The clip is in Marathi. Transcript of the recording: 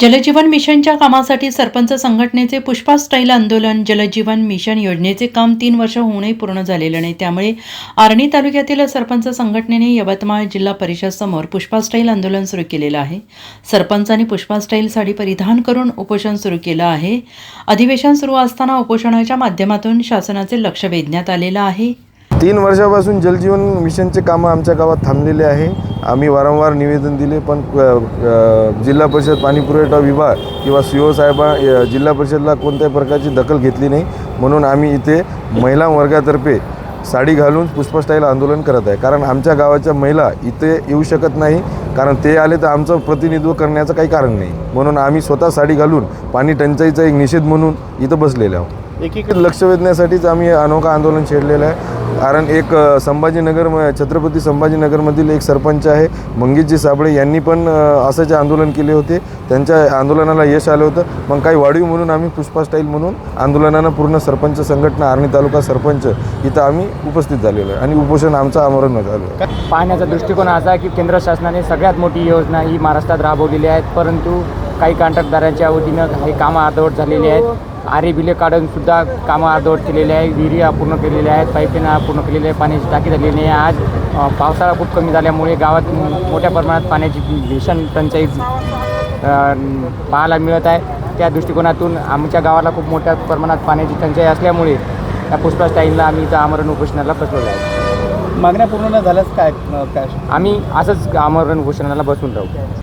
जलजीवन मिशनच्या कामासाठी सरपंच संघटनेचे पुष्पा स्टाईल आंदोलन जलजीवन मिशन योजनेचे काम तीन वर्ष होऊनही पूर्ण झालेलं नाही. त्यामुळे आर्णी तालुक्यातील सरपंच संघटनेने यवतमाळ जिल्हा परिषद समोर पुष्पा स्टाईल आंदोलन सुरू केलेलं आहे. सरपंचांनी पुष्पा स्टाईल साडी परिधान करून उपोषण सुरू केलं आहे. अधिवेशन सुरू असताना उपोषणाच्या माध्यमातून शासनाचे लक्ष वेधण्यात आलेलं आहे. तीन वर्षापासून जलजीवन मिशनचे कामं आमच्या गावात थांबलेले आहे. आम्ही वारंवार निवेदन दिले पण जिल्हा परिषद पाणीपुरवठा विभाग किंवा सी ओ साहेबा जिल्हा परिषदला कोणत्याही प्रकारची दखल घेतली नाही. म्हणून आम्ही इथे महिला वर्गातर्फे साडी घालून पुष्पस्टाईल आंदोलन करत आहे. कारण आमच्या गावाच्या महिला इथे येऊ शकत नाही. कारण ते आले तर आमचं प्रतिनिधित्व करण्याचं काही कारण नाही. म्हणून आम्ही स्वतः साडी घालून पाणी टंचाईचा एक निषेध म्हणून इथं बसलेलो आहोत. एकीकडे लक्ष वेधण्यासाठीच आम्ही अनोखा आंदोलन छेडलेलं आहे. कारण एक संभाजीनगर म- छत्रपती संभाजीनगरमधील एक सरपंच आहे मंगेशजी साबळे यांनी पण असं असंच आंदोलन केले होते. त्यांच्या आंदोलनाला यश आलं होतं. मग काही वाढीव म्हणून आम्ही पुष्पा स्टाईल म्हणून आंदोलनानं पूर्ण सरपंच संघटना आर्णी तालुका सरपंच इथं आम्ही उपस्थित झालेलो आहे. आणि उपोषण आमचं आमरण झालं आहे. पाहण्याचा दृष्टिकोन असा आहे की केंद्र शासनाने सगळ्यात मोठी योजना ही महाराष्ट्रात राबवलेली आहेत परंतु काही कॉन्ट्रॅक्टदारांच्या वतीनं काही कामं अर्धवट झालेली आहेत. आरे बिले काढून सुद्धा कामं अर्धवट केलेली आहे. विहिरी अपूर्ण केलेल्या आहेत. पाईपलाईन अपूर्ण केलेली आहे पाण्याची टाकी झालेली आहे. आज पावसाळा खूप कमी झाल्यामुळे गावात मोठ्या प्रमाणात पाण्याची भीषण टंचाई पाहायला मिळत आहे. त्या दृष्टिकोनातून आमच्या गावाला खूप मोठ्या प्रमाणात पाण्याची टंचाई असल्यामुळे त्या पुष्पा स्टाईलला आम्ही इथं आमरण उपोषणाला बसवलं आहे. मागण्या पूर्ण न झाल्यास काय काय? आम्ही असंच आमरण उपोषणाला बसून राहू.